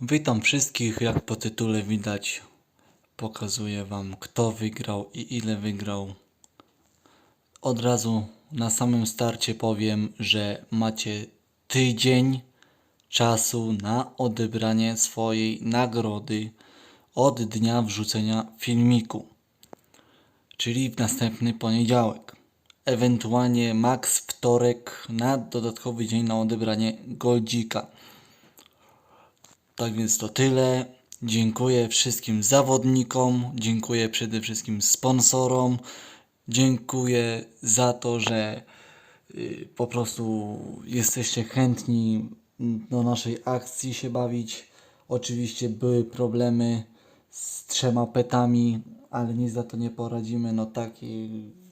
Witam wszystkich, jak po tytule widać, pokazuję wam kto wygrał i ile wygrał. Od razu na samym starcie powiem, że macie tydzień czasu na odebranie swojej nagrody od dnia wrzucenia filmiku, czyli w następny poniedziałek. Ewentualnie max wtorek na dodatkowy dzień na odebranie goldzika. Tak więc to tyle. Dziękuję wszystkim zawodnikom, dziękuję przede wszystkim sponsorom, dziękuję za to, że y, po prostu jesteście chętni do naszej akcji się bawić. Oczywiście były problemy z trzema petami, ale nic za to nie poradzimy. No takie,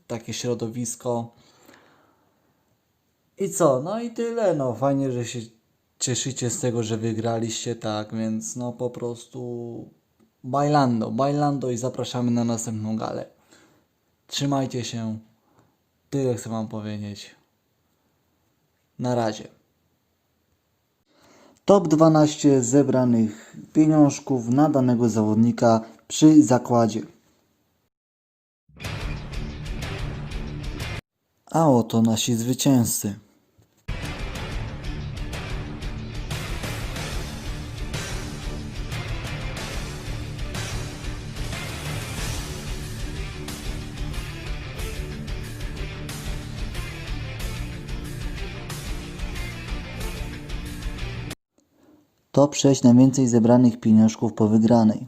takie środowisko. I co? No i tyle. No fajnie, że się cieszycie z tego, że wygraliście, tak, więc no po prostu bailando, bailando i zapraszamy na następną galę. Trzymajcie się. Tyle chcę wam powiedzieć. Na razie. Top 12 zebranych pieniążków na danego zawodnika przy zakładzie. A oto nasi zwycięzcy. Top 6 najwięcej zebranych pieniążków po wygranej.